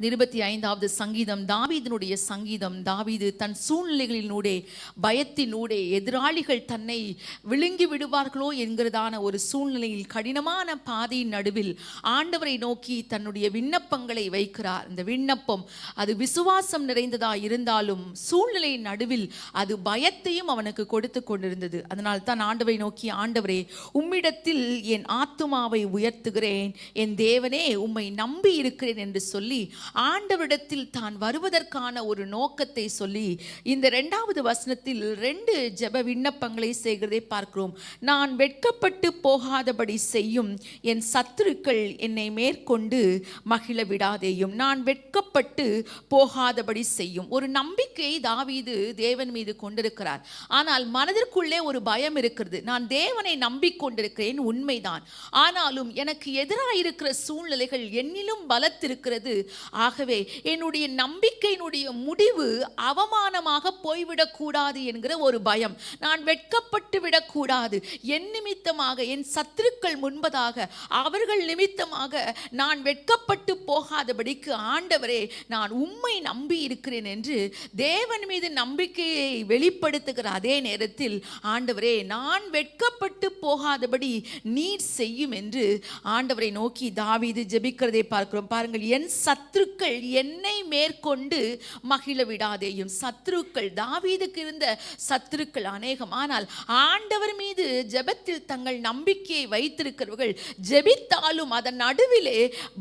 இருபத்தி ஐந்தாவது சங்கீதம். தாவீதினுடைய சங்கீதம். தாவீது தன் சூழ்நிலைகளினூடே பயத்தினூடே எதிராளிகள் தன்னை விழுங்கி விடுவார்களோ என்கிறதான ஒரு சூழ்நிலையில் கடினமான பாதையின் நடுவில் ஆண்டவரை நோக்கி தன்னுடைய விண்ணப்பங்களை வைக்கிறார். இந்த விண்ணப்பம் அது விசுவாசம் நிறைந்ததாக இருந்தாலும் சூழ்நிலையின் நடுவில் அது பயத்தையும் அவனுக்கு கொடுத்து கொண்டிருந்தது. அதனால் தான் ஆண்டவரை நோக்கி ஆண்டவரே உம்மிடத்தில் என் ஆத்துமாவை உயர்த்துகிறேன். என் தேவனே உம்மை நம்பி இருக்கிறேன் என்று சொல்லி ஆண்டவரிடத்தில் தான் வருவதற்கான ஒரு நோக்கத்தை சொல்லி இந்த ரெண்டாவது வசனத்தில் ரெண்டு ஜெப விண்ணப்பங்களை செய்கிறதை பார்க்கிறோம். நான் வெட்கப்பட்டு போகாதபடி செய்யும் என் சத்துருக்கள் என்னை மேற்கொண்டு மகிழ விடாதேயும். நான் வெட்கப்பட்டு போகாதபடி செய்யும். ஒரு நம்பிக்கை தாவீது தேவன் மீது கொண்டிருக்கிறார். ஆனால் மனதிற்குள்ளே ஒரு பயம் இருக்கிறது. நான் தேவனை நம்பிக்கொண்டிருக்கிறேன் உண்மைதான். ஆனாலும் எனக்கு எதிராக இருக்கிற சூழ்நிலைகள் என்னிலும் பலத்திருக்கிறது. ஆகவே என்னுடைய நம்பிக்கையினுடைய முடிவு அவமானமாக போய்விடக்கூடாது என்கிற ஒரு பயம். நான் வெட்கப்பட்டு விடக்கூடாது. என் நிமித்தமாக என் சத்துருக்கள் முன்பதாக அவர்கள் நிமித்தமாக நான் வெட்கப்பட்டு போகாதபடிக்கு ஆண்டவரே நான் உம்மை நம்பி இருக்கிறேன் என்று தேவன் மீது நம்பிக்கையை வெளிப்படுத்துகிற அதே நேரத்தில் ஆண்டவரே நான் வெட்கப்பட்டு போகாதபடி நீர் செய்யும் என்று ஆண்டவரை நோக்கி தாவீது ஜெபிக்கிறதை பார்க்கிறோம். பாருங்கள் என் சத்ரு சத்துருக்கள் என்னை மேற்கொண்டு மகிழ விடாதேயும். சத்துருக்கள் தாவீதுக்கு இருந்த சத்துருக்கள் அநேகம். ஆனால் ஆண்டவர் மீது ஜெபத்தில் தங்கள் நம்பிக்கையை வைத்திருக்கிறவர்கள் ஜெபித்தாலும் அதன் நடுவிலே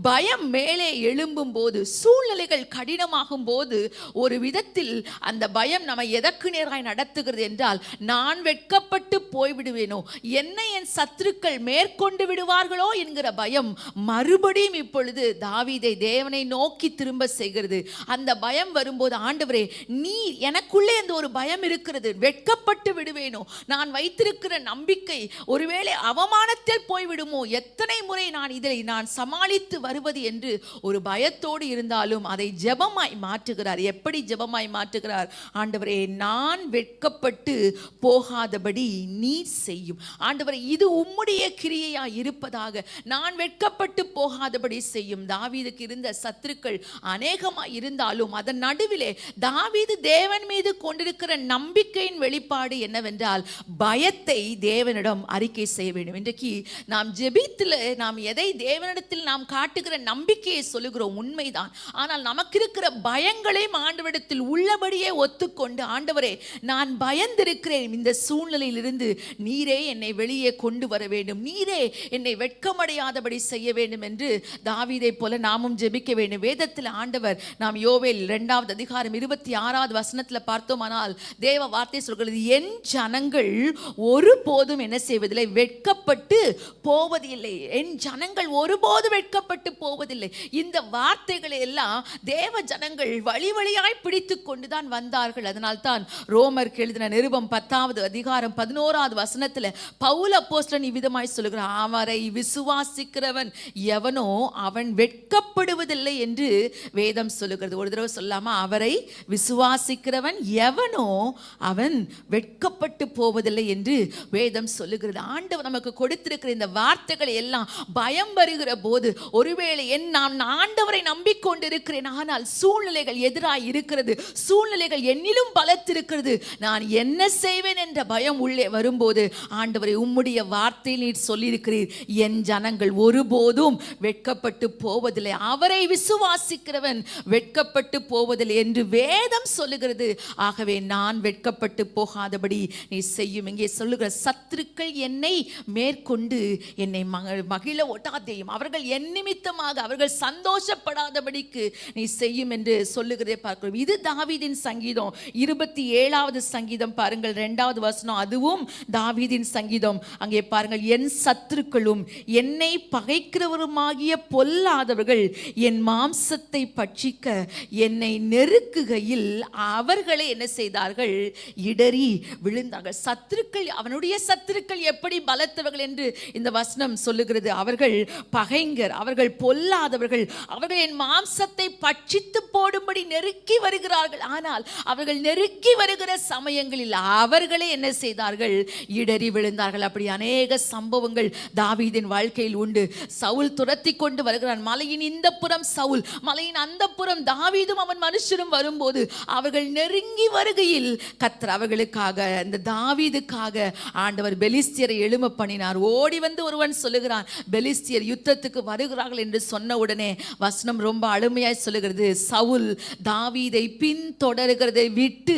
பயம் மேலே எழும்பும் போது சூழ்நிலைகள் கடினமாகும் போது ஒரு விதத்தில் அந்த பயம் நம்ம எதற்கு நேராய் நடத்துகிறது என்றால் நான் வெட்கப்பட்டு போய்விடுவேனோ என்னை என் சத்துருக்கள் மேற்கொண்டு விடுவார்களோ என்கிற பயம் மறுபடியும் இப்பொழுது தாவீதை தேவனை நோக்கி திரும்ப செய்கிறது. அந்த பயம் வரும்போது ஆண்டவரே நீ எனக்குள்ளே அந்த ஒரு பயம் இருக்கிறது. வெட்கப்பட்டு விடுவேனோ? நான் வைத்திருக்கிற நம்பிக்கை ஒருவேளை அவமானத்தில் போய்விடுமோ? எத்தனை முறை நான் இதை நான் சமாளித்து வருவது என்று ஒரு பயத்தோடு இருந்தாலும் அதை ஜெபமாய் மாற்றுகிறார். எப்படி ஜெபமாய் மாற்றுகிறார்? ஆண்டவரே நான் வெட்கப்பட்டு போகாதபடி நீர் செய்யும். ஆண்டவரே இது உம்முடைய கிரியையா இருப்பதாக. நான் வெட்கப்பட்டு போகாதபடி செய்யும். தாவீதுக்கு இருந்த சத்துருக்கள் அநேகமாய் இருந்தாலும் அதன் நடுவிலே தாவீது தேவன் மீது கொண்டிருக்கிற நம்பிக்கையின் வெளிப்பாடு என்னவென்றால் பயத்தை தேவனிடம் அறிக்கை செய்ய வேண்டும். இன்றைக்கு நாம் ஜெபித்தில் நாம் எதை தேவனிடத்தில் நாம் காட்டுகிற நம்பிக்கையை சொல்லுகிறோம் உண்மைதான். ஆனால் நமக்கு இருக்கிற பயங்களையும் ஆண்டவரிடத்தில் உள்ளபடியே ஒத்துக்கொண்டு ஆண்டவரே நான் பயந்திருக்கிறேன். இந்த சூழ்நிலையிலிருந்து நீரே என்னை வெளியே கொண்டு வர வேண்டும். நீரே என்னை வெட்கமடையாதபடி செய்ய வேண்டும் என்று தாவீதை போல நாமும் ஜெபிக்க வேண்டும். வேதத்தில் ஆண்டவர் நாம் யோவேல் இரண்டாவது அதிகாரம் இருபத்தி ஆறாவது வசனத்தில் பார்த்தோமானால் தேவ வார்த்தை சொல்கிறது என் ஜனங்கள் ஒருபோதும் என்ன செய்வதில்லை வெட்கப்பட்டு போவதில்லை. என் ஜனங்கள் ஒருபோதும் வெட்கப்பட்டு போவதில்லை. இந்த வார்த்தைகளை எல்லாம் தேவ ஜனங்கள் வழி வழியாய் பிடித்து கொண்டுதான் வந்தார்கள். அதனால் தான் ரோமர் எழுதின நிருபம் பத்தாவது அதிகாரம் பதினோராவது வசனத்தில் பவுல போஸ்டன் இவ்விதமாய் சொல்லுகிறான் அவரை விசுவாசிக்கிறவன் எவனோ அவன் வெட்கப்படுவதில்லை என்று என்று வேதம் சொல்லுகிறது. ஒரு தடவை சொல்லாமா? அவரை விசுவாசிக்கிறவன் எவனோ அவன் வெட்கப்பட்டு போவதில்லை என்று வேதம் சொல்லுகிறது. ஆண்டவர் நமக்கு கொடுத்திருக்கிற இந்த வார்த்தைகளை எல்லாம் பயம் வருகிற போது ஒருவேளை என் நான் ஆண்டவரை நம்பிக்கொண்டிருக்கிறேன். ஆனால் சூழ்நிலைகள் எதிராக இருக்கிறது. சூழ்நிலைகள் என்னிலும் பலத்திருக்கிறது. நான் என்ன செய்வேன் என்ற பயம் உள்ளே வரும்போது ஆண்டவரை உம்முடைய வார்த்தையில் நீர் சொல்லியிருக்கிறீர். என் ஜனங்கள் ஒருபோதும் வெட்கப்பட்டு போவதில்லை. அவரை விசுவாசிக்கிறவன் வெட்கப்பட்டு போவதில்லை என்று வேதம் சொல்லுகிறது. ஆகவே நான் வெட்கப்பட்டு போகாதபடி நீ செய்யும். இங்கே சொல்லுகிற சத்துருக்கள் என்னை மேற்கொண்டு என்னை மக மகிழ ஒட்டாதேயும். அவர்கள் என் நிமித்தமாக அவர்கள் சந்தோஷப்படாதபடிக்கு நீ செய்யும் என்று சொல்லுகிறதே பார்க்கிறோம். இது தாவீதின் சங்கீதம். இருபத்தி ஏழாவது சங்கீதம் பாருங்கள். ரெண்டாவது வசனம். அதுவும் தாவீதின் சங்கீதம். அங்கே பாருங்கள். என் சத்துருக்களும் என்னை பகைக்கிறவருமாகிய பொல்லாதவர்கள் என் மாம்சத்தை பட்சிக்க என்னை நெருக்குகையில் அவர்களை என்ன செய்தார்கள்? இடறி விழுந்தார்கள். சத்துருக்கள் அவனுடைய சத்துருக்கள் எப்படி பலத்தவர்கள் என்று இந்த வசனம் சொல்லுகிறது. அவர்கள் பகைங்கர் அவர்கள் பொல்லாதவர்கள் அவர்கள் என் மாம்சத்தை பட்சித்து போடும்படி நெருக்கி வருகிறார்கள். ஆனால் அவர்கள் நெருக்கி வருகிற சமயங்களில் அவர்களே என்ன செய்தார்கள்? இடறி விழுந்தார்கள். அப்படி அநேக சம்பவங்கள் தாவீதின் வாழ்க்கையில் உண்டு. சவுல் துரத்தி கொண்டு வருகிறான். மலையின் இந்த புறம் சவுல் மலையின் அந்தப்புறம் தாவீதும் அவன் மனுஷரும் வரும்போது அவர்கள் நெருங்கி வருகையில் கத்தர் அவர்களுக்காக இந்த தாவீதுக்காக ஆண்டவர் பெலிஸ்தியரை எழும பண்ணினார். ஓடி வந்து ஒருவன் சொல்லுகிறான் பெலிஸ்தியர் யுத்தத்துக்கு வருகிறார்கள் என்று சொன்ன உடனே வசனம் ரொம்ப அழுமையாய் சொல்லுகிறது. சவுல் தாவீதை பின்தொடர்கிறதை விட்டு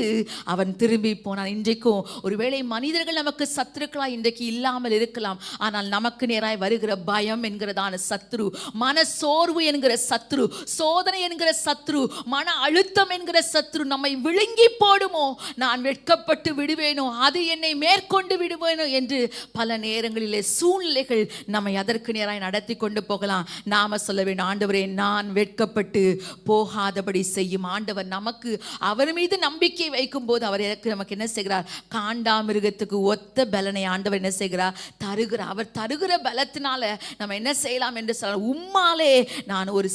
அவன் திரும்பி போனான். இன்றைக்கும் ஒருவேளை மனிதர்கள் நமக்கு சத்துருக்களாய் இன்றைக்கு இல்லாமல் இருக்கலாம். ஆனால் நமக்கு நேராய் வருகிற பயம் என்கிறதான சத்ரு மன சோர்வு என்கிற சத்ரு சோதனை என்கிற சத்ரு மன அழுத்தம் என்கிற சத்ரு நம்மை விழுங்கி போடுமோ? நான் வெட்கப்பட்டு விடுவேனோ? அது என்னை மேற்கொண்டு விடுவேனோ? என்று பல நேரங்களிலே சூழ்நிலைகள் நம்மை அதற்கு நேராய் நடத்தி கொண்டு போகலாம். நாம சொல்ல வேண்டும் ஆண்டவரே நான் வெட்கப்பட்டு போகாதபடி செய்யும் ஆண்டவர் நமக்கு அவர் மீது நம்பிக்கை வைக்கும் போது அவர் எனக்கு நமக்கு என்ன செய்கிறார்? காண்டாமிருகத்துக்கு ஒத்த பலனை ஆண்டவர் என்ன செய்கிறார்? தருகிறார். அவர் தருகிற பலத்தினால நம்ம என்ன செய்யலாம் என்று சொல்ல உம்மாலே நான் ஒரு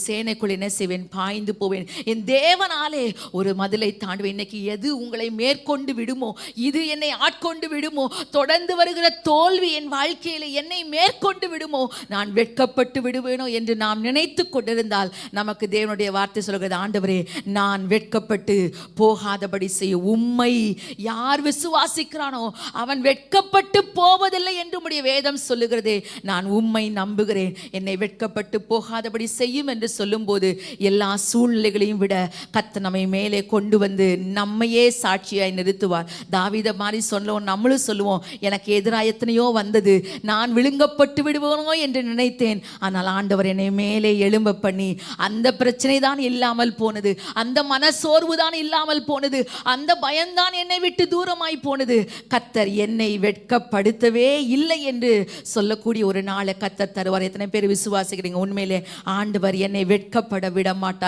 சேனைக்குள் என்ன செய்வேன் பாய்ந்து போவேன். என் தேவனாலே ஒரு மதிலை தாண்டுவேன். இன்னைக்கு எது உங்களை மேற்கொண்டு விடுமோ இது என்னை ஆட்கொண்டு விடுமோ தொடர்ந்து வருகிற தோல்வி என் வாழ்க்கையில என்னை மேற்கொண்டு விடுமோ நான் வெட்கப்பட்டு விடுவேனோ என்று நாம் நினைத்து கொண்டிருந்தால் நமக்கு தேவனுடைய வார்த்தை சொல்கிறது ஆண்டவரே நான் வெட்கப்பட்டு போகாதபடி செய்ய உண்மை யார் விசுவாசிக்கிறானோ அவன் வெட்கப்பட்டு போவதில்லை என்று உடைய வேதம் சொல்லுகிறதே. நான் உண்மை நம்புகிறேன். என்னை வெட்கப்பட்டு போகாதபடி செய்யும் என்று சொல்லும்போது எல்லா சூழ்நிலைகளையும் விட கத்த நம்மை மேலே கொண்டு வந்து நம்மையே சாட்சியாய் நிறுத்துவார். தாவித மாதிரி சொல்லுவோம் நம்மளும் சொல்லுவோம் எனக்கு எதிராக எத்தனையோ வந்தது நான் விழுங்கப்பட்டு விடுவோனோ என்று நினைத்தேன். ஆனால் ஆண்டவர் என்னை மேலே எழும்ப பண்ணி அந்த பிரச்சனை தான் இல்லாமல் போனது அந்த மனசோர்வு தான் இல்லாமல் போனது அந்த பயம்தான் என்னை விட்டு தூரமாய் போனது. கத்தர் என்னை வெட்கப்படுத்தவே இல்லை என்று சொல்லக்கூடிய ஒரு நாளை கத்தர் தருவார். எத்தனை பேர் விசுவாசிக்கிறீங்க? உண்மையிலே ஆண்டவர் என்னை வெட்கப்பட விட மாட்டார்.